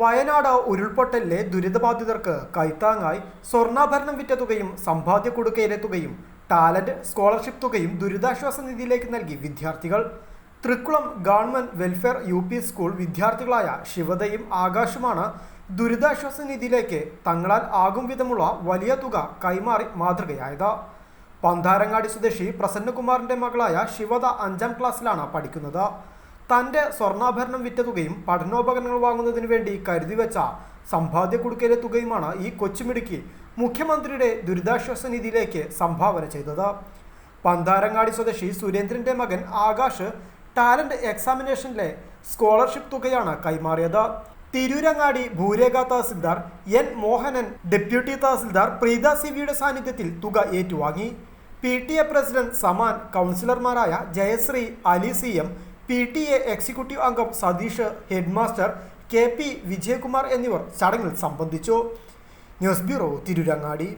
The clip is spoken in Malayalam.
വയനാട് ഉരുൾപൊട്ടലിലെ ദുരിതബാധിതർക്ക് കൈത്താങ്ങായി സ്വർണാഭരണം വിറ്റ തുകയും സമ്പാദ്യ കൊടുക്കയിലെ തുകയും ടാലന്റ് സ്കോളർഷിപ്പ് തുകയും ദുരിതാശ്വാസ നിധിയിലേക്ക് നൽകി വിദ്യാർത്ഥികൾ. Thrikkulam government welfare U P school വിദ്യാർത്ഥികളായ ശിവതയും ആകാശുമാണ് ദുരിതാശ്വാസ നിധിയിലേക്ക് തങ്ങളാൽ ആകും വിധമുള്ള വലിയ തുക കൈമാറി മാതൃകയായത്. പന്താരങ്ങാടി സ്വദേശി പ്രസന്നകുമാറിന്റെ മകളായ ശിവത അഞ്ചാം ക്ലാസ്സിലാണ് പഠിക്കുന്നത്. തന്റെ സ്വർണാഭരണം വിറ്റ തുകയും പഠനോപകരണങ്ങൾ വാങ്ങുന്നതിന് വേണ്ടി കരുതി വെച്ച സമ്പാദ്യ കുടുക്കയിലെ തുകയുമാണ് ഈ കൊച്ചുമിടുക്കി മുഖ്യമന്ത്രിയുടെ ദുരിതാശ്വാസ നിധിയിലേക്ക് സംഭാവന ചെയ്തത്. പന്താരങ്ങാടി സ്വദേശി സുരേന്ദ്രന്റെ മകൻ ആകാശ് ടാലന്റ് എക്സാമിനേഷനിലെ സ്കോളർഷിപ്പ് തുകയാണ് കൈമാറിയത്. തിരൂരങ്ങാടി ഭൂരേഖ തഹസിൽദാർ എൻ മോഹനൻ ഡെപ്യൂട്ടി തഹസിൽദാർ പ്രീത സിവിയുടെ സാന്നിധ്യത്തിൽ തുക ഏറ്റുവാങ്ങി. P T A president Saman കൗൺസിലർമാരായ Jayashree Ali C M P T A executive അംഗം Satheesh headmaster K P Vijayakumar എന്നിവർ ചടങ്ങിൽ സംബന്ധിച്ചു. News bureau Tirurangadi.